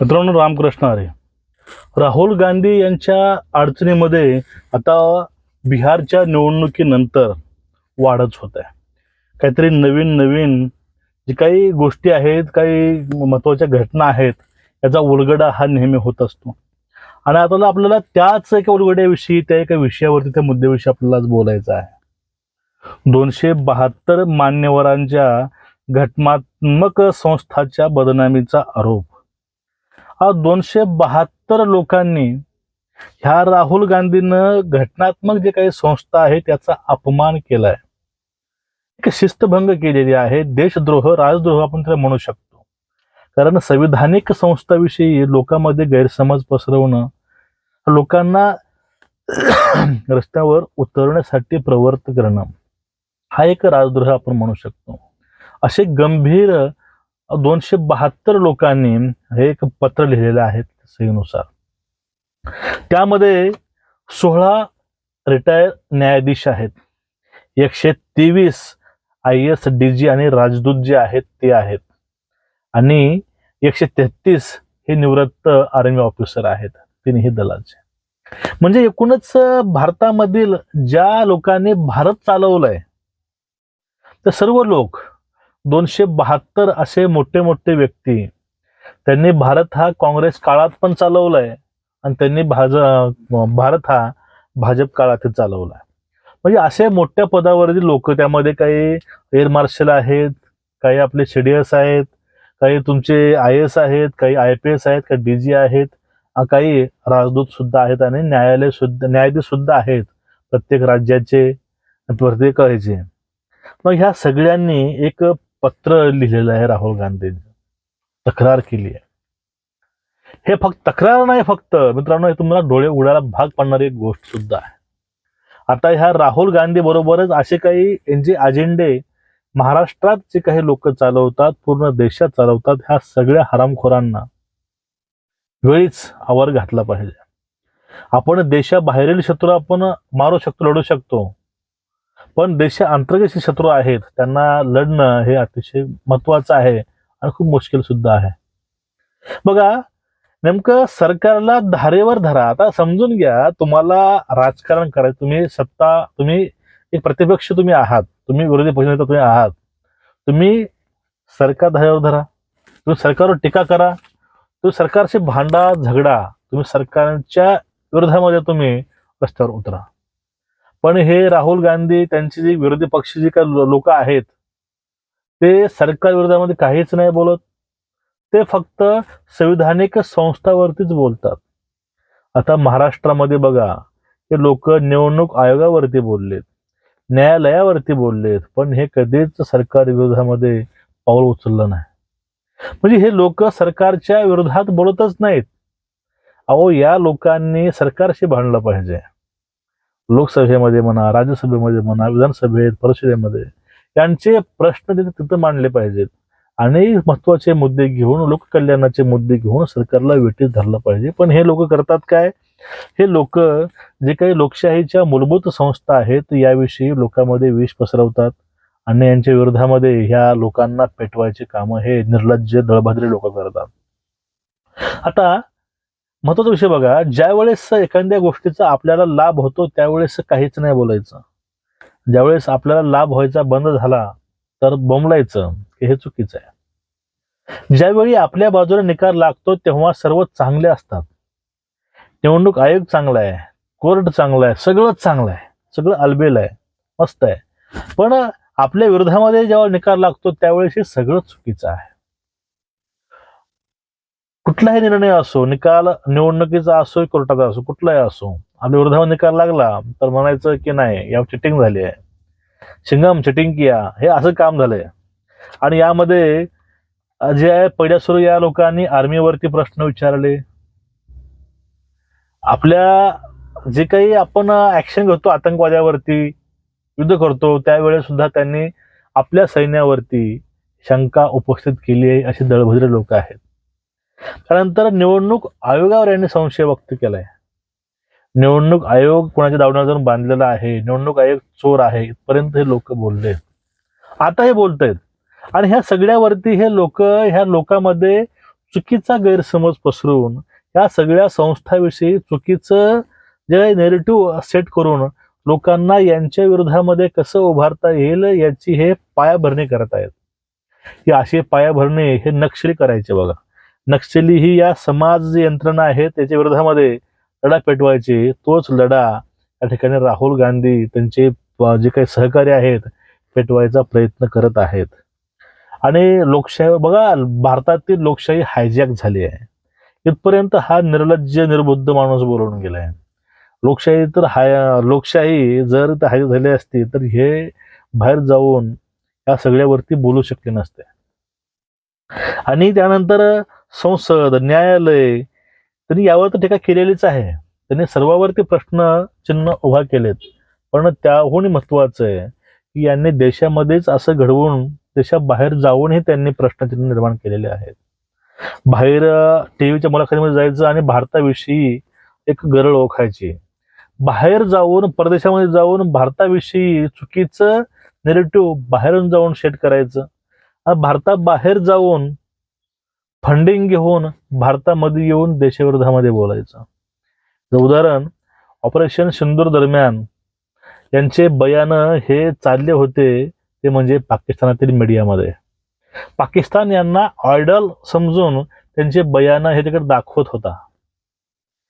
मित्रांनो रामकृष्ण हरे. राहुल गांधी यांच्या अडचणीमध्ये आता बिहारच्या निवडणुकीनंतर वाढच होत आहे काहीतरी नवीन नवीन जी काही गोष्टी आहेत काही महत्त्वाच्या घटना आहेत याचा उलगडा हा नेहमी होत असतो. आणि आता आपल्याला त्याच एका उलगड्याविषयी त्या एका विषयावरती त्या मुद्द्याविषयी आपल्याला आज बोलायचं आहे. दोनशे बहात्तर मान्यवरांच्या घटनात्मक संस्थाच्या बदनामीचा आरोप. दोनशे बहात्तर लोकांनी ह्या राहुल गांधीनं घटनात्मक जे काही संस्था आहे त्याचा अपमान केलाय. एक शिस्तभंग केलेली आहे. देशद्रोह राजद्रोह आपण त्याला म्हणू शकतो. कारण संविधानिक संस्थाविषयी लोकांमध्ये गैरसमज पसरवणं लोकांना रस्त्यावर उतरण्यासाठी प्रवृत्त करणं हा एक राजद्रोह आपण म्हणू शकतो. असे गंभीर दोनशे बहात्तर लोकांनी हे एक पत्र लिहिलेलं आहे सहीनुसार त्यामध्ये सोळा रिटायर न्यायाधीश आहेत. एकशे तेवीस आय एस डी जी आणि राजदूत जे आहेत ते आहेत. आणि एकशे तेहतीस हे निवृत्त आर्मी ऑफिसर आहेत. तिन्ही दलाचे म्हणजे एकूणच भारतामधील ज्या लोकांनी भारत चालवलाय तर सर्व लोक दोनशे बहात्तर असे मोठे मोठे व्यक्ती. त्यांनी भारत हा काँग्रेस काळात पण चालवलाय आणि त्यांनी भाज भारत हा भाजप काळात चालवलाय. म्हणजे असे मोठ्या पदावरील लोक त्यामध्ये काही एअर मार्शल आहेत काही आपले सीडीएस आहेत काही तुमचे आय एस आहेत काही आय पी एस आहेत काही डी जी आहेत काही राजदूत सुद्धा आहेत आणि न्यायालय सुद्धा न्यायाधीश सुद्धा आहेत प्रत्येक राज्याचे प्रत्येक ह्याचे मग ह्या सगळ्यांनी एक पत्र लिहिलेलं आहे राहुल गांधींनी तक्रार केली आहे. हे फक्त तक्रार नाही फक्त. मित्रांनो हे तुम्हाला डोळे उघडायला भाग पाडणारी एक गोष्ट सुद्धा आहे. आता ह्या राहुल गांधी बरोबरच असे काही यांचे अजेंडे महाराष्ट्रात जे काही लोक चालवतात पूर्ण देशात चालवतात ह्या सगळ्या हरामखोरांना वेळीच आवर घातला पाहिजे. आपण देशाबाहेरील शत्रू आपण मारू शकतो लढू शकतो. पण देशा अंतर्गत शत्रू आहेत त्यांना लढणं हे अतिशय महत्वाचं आहे आणि खूप मुश्किल सुद्धा आहे. बघा नेमकं सरकारला धारेवर धरा. आता समजून घ्या तुम्हाला राजकारण करायचं तुम्ही सत्ता तुम्ही एक प्रतिपक्ष तुम्ही आहात तुम्ही विरोधी पक्षनेता तुम्ही आहात. तुम्ही सरकार धारेवर धरा तुम्ही सरकारवर टीका करा तुम्ही सरकारशी भांडा झगडा तुम्ही सरकारच्या विरोधामध्ये तुम्ही रस्त्यावर उतरा. पण हे राहुल गांधी त्यांची जी विरोधी पक्ष जी काही लोक आहेत ते सरकार विरोधामध्ये काहीच नाही बोलत. ते फक्त संविधानिक संस्थावरतीच बोलतात. आता महाराष्ट्रामध्ये बघा हे लोक निवडणूक आयोगावरती बोललेत न्यायालयावरती बोललेत पण हे कधीच सरकार विरोधामध्ये पाऊल उचललं नाही. म्हणजे हे लोक सरकारच्या विरोधात बोलतच नाहीत. अहो या लोकांनी सरकारशी भांडलं पाहिजे. लोकसभेमध्ये म्हणा राज्यसभेमध्ये म्हणा विधानसभेत परिषदेमध्ये यांचे प्रश्न तिथे तिथं मांडले पाहिजेत. आणि महत्त्वाचे मुद्दे घेऊन लोककल्याणाचे मुद्दे घेऊन सरकारला वेटीस धरलं पाहिजे. पण हे लोक करतात काय? हे लोक जे काही लोकशाहीच्या मूलभूत संस्था आहेत याविषयी लोकांमध्ये विष पसरवतात. आणि यांच्या विरोधामध्ये ह्या लोकांना पेटवायचे कामं हे निर्लज्ज दळभद्रे लोक करतात. आता महत्त्वाचा विषय बघा ज्या वेळेस एखाद्या गोष्टीचा आपल्याला लाभ होतो त्यावेळेस काहीच नाही बोलायचं. ज्यावेळेस आपल्याला लाभ व्हायचा बंद झाला तर बोंबलायचं हे चुकीचं आहे. ज्यावेळी आपल्या बाजूने निकाल लागतो तेव्हा सर्व चांगले असतात. निवडणूक आयोग चांगला आहे कोर्ट चांगला आहे सगळंच चांगलं आहे सगळं अलबेल आहे मस्त आहे. पण आपल्या विरोधामध्ये जेव्हा निकाल लागतो त्यावेळेस हे सगळं चुकीचं आहे. कुठलाही निर्णय असो निकाल निवडणुकीचा असो कोर्टाचा असो कुठलाही असो आपल्या विरोधावर निकाल लागला तर म्हणायचं की नाही या चिटिंग झाली आहे. शिंगम चिटिंग किया हे असं काम झालंय. आणि यामध्ये जे आहे पहिल्या सुरू या लोकांनी आर्मीवरती प्रश्न विचारले. आपल्या जे काही आपण ऍक्शन घेतो आतंकवाद्यावरती युद्ध करतो त्यावेळेस सुद्धा त्यांनी आपल्या सैन्यावरती शंका उपस्थित केली आहे अशी दळभद्रे लोक आहेत. त्यानंतर निवडणूक आयोगावर यांनी संशय व्यक्त केलाय. निवडणूक आयोग कोणाच्या दावण्यावर जाऊन बांधलेला आहे? निवडणूक आयोग चोर आहे? इथपर्यंत हे लोक बोलले. आता हे बोलतायत. आणि ह्या सगळ्यावरती हे लोक ह्या लोकांमध्ये चुकीचा गैरसमज पसरून या सगळ्या संस्थाविषयी चुकीचं जे नेरेटिव्ह सेट करून लोकांना यांच्या विरोधामध्ये कसं उभारता येईल याची हे पायाभरणी करत आहेत ही अशी पायाभरणी हे नक्षरी करायचे बघा. नक्षली ही या समाज जी यंत्रणा आहे त्याच्या विरोधामध्ये लढा पेटवायचे तोच लढा या ठिकाणी राहुल गांधी त्यांचे जे काही सहकारी आहेत पेटवायचा प्रयत्न करत आहेत. आणि लोकशाही बघा भारतातील लोकशाही हायजॅक झाली आहे. इथपर्यंत हा निर्लज्ज निर्बुद्ध माणूस बोलून गेलाय. लोकशाही तर हाय लोकशाही जर हाय झाली असती तर हे बाहेर जाऊन या सगळ्यावरती बोलू शकले नसते. आणि त्यानंतर संसद न्यायालय त्यांनी यावर तर टीका केलेलीच आहे. त्यांनी सर्वावरती प्रश्न चिन्ह उभा केलेत. पण त्याहून महत्वाचं आहे की यांनी देशामध्येच असं घडवून देशाबाहेर जाऊनही त्यांनी प्रश्नचिन्ह निर्माण केलेले आहेत. बाहेर टीव्हीच्या मुलाखतीमध्ये जायचं आणि भारताविषयी एक गरळ ओळखायची. बाहेर जाऊन परदेशामध्ये जाऊन भारताविषयी चुकीचं नेरेटिव्ह बाहेरून जाऊन शेट करायचं. भारताबाहेर जाऊन फंडिंग घेऊन भारतामध्ये येऊन देशविरोधामध्ये बोलायचं. उदाहरण ऑपरेशन सिंदूर दरम्यान यांचे बयान हे चालले होते ते म्हणजे पाकिस्तानातील मीडियामध्ये. पाकिस्तान यांना ऑयडल समजून त्यांचे बयान हे तिकडे दाखवत होता.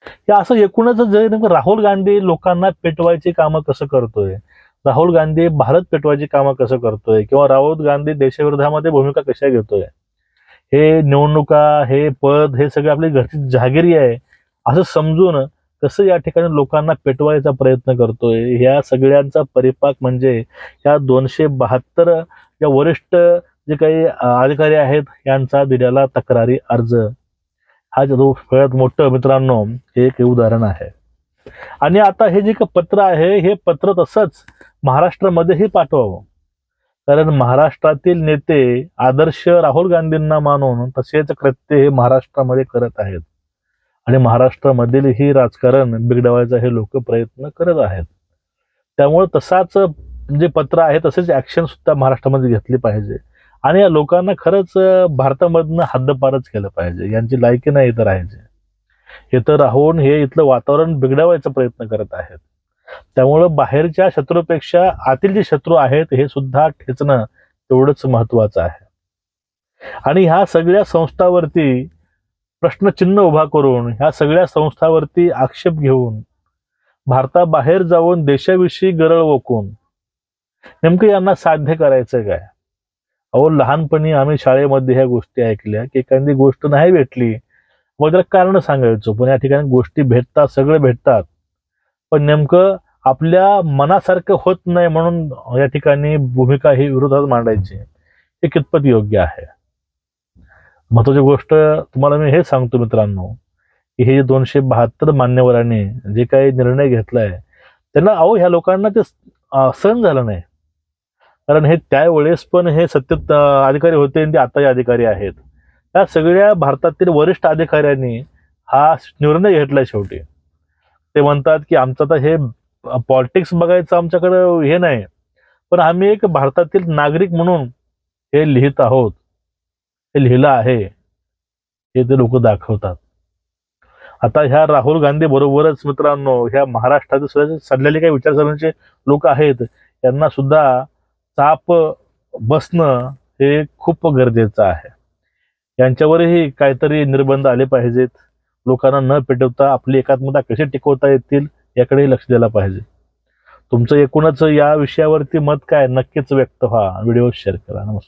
हे असं एकूणच जे नेमकं राहुल गांधी लोकांना पेटवायची कामं कसं करतोय राहुल गांधी भारत पेटवायची कामं कसं करतोय किंवा राहुल गांधी देशविरोधामध्ये भूमिका कशा घेतोय हे निवडणुका हे पद हे सगळे आपली घरची जहागिरी आहे. असं समजून कसं या ठिकाणी लोकांना पेटवायचा प्रयत्न करतोय? ह्या सगळ्यांचा परिपाक म्हणजे या दोनशे बहात्तर या वरिष्ठ जे काही अधिकारी आहेत यांचा दिलेला तक्रारी अर्ज. हा जो सगळ्यात मोठं मित्रांनो हे एक उदाहरण आहे. आणि आता हे जे पत्र आहे हे पत्र तसंच महाराष्ट्रामध्येही पाठवावं. कारण महाराष्ट्रातील नेते आदर्श राहुल गांधींना मानून तसेच कृत्य हे महाराष्ट्रामध्ये करत आहेत. आणि महाराष्ट्रामधील ही राजकारण बिघडवायचा हे लोक प्रयत्न करत आहेत. त्यामुळे तसाच जे पत्र आहे तसेच ऍक्शन सुद्धा महाराष्ट्रामध्ये घेतली पाहिजे. आणि या लोकांना खरंच भारतामधनं हद्दपारच केलं पाहिजे. यांची लायकी नाही इथं राहायचे. इथं राहून हे इथलं वातावरण बिघडवायचा प्रयत्न करत आहेत. त्यामुळं बाहेरच्या शत्रूपेक्षा आतील जे शत्रू आहेत हे सुद्धा ठेचणं तेवढंच महत्वाचं आहे. आणि ह्या सगळ्या संस्थावरती प्रश्नचिन्ह उभा करून ह्या सगळ्या संस्थावरती आक्षेप घेऊन भारताबाहेर जाऊन देशाविषयी गरळ ओकून नेमकं यांना साध्य करायचं काय? अहो लहानपणी आम्ही शाळेमध्ये ह्या गोष्टी ऐकल्या की एखादी गोष्ट नाही भेटली मग त्याला कारण सांगायचो. पण या ठिकाणी गोष्टी भेटतात सगळे भेटतात. पण नेमकं आपल्या मनासारखं होत नाही म्हणून या ठिकाणी भूमिका ही विरोधात मांडायची. हे कितपत योग्य आहे? महत्वाची गोष्ट तुम्हाला मी हे सांगतो मित्रांनो की हे दोनशे बहात्तर मान्यवरांनी जे काही निर्णय घेतलाय त्यांना अहो ह्या लोकांना ते सहन झालं नाही. कारण हे त्यावेळेस पण हे सत्य अधिकारी होते आणि ते आताही अधिकारी आहेत. त्या सगळ्या भारतातील वरिष्ठ अधिकाऱ्यांनी हा निर्णय घेतलाय शेवटी. ते म्हणतात की आमचं आता हे पॉलिटिक्स बघायचं आमच्याकडं हे नाही. पण आम्ही एक भारतातील नागरिक म्हणून हे लिहित आहोत. हे लिहिलं आहे. हे ते लोक दाखवतात. आता ह्या राहुल गांधी बरोबरच मित्रांनो ह्या महाराष्ट्रातील सुद्धा सडलेले काही विचारसरणीचे लोक आहेत यांना सुद्धा चाप बसणं हे खूप गरजेचं आहे. यांच्यावरही काहीतरी निर्बंध आले पाहिजेत. लोकांना न पेटवता आपली एकात्मता कशी टिकवता येतील याकडे लक्ष द्यायला पाहिजे. तुमचं एकूणच या विषयावरती मत काय? नक्कीच व्यक्त व्हा. व्हिडिओ शेअर करा. नमस्कार.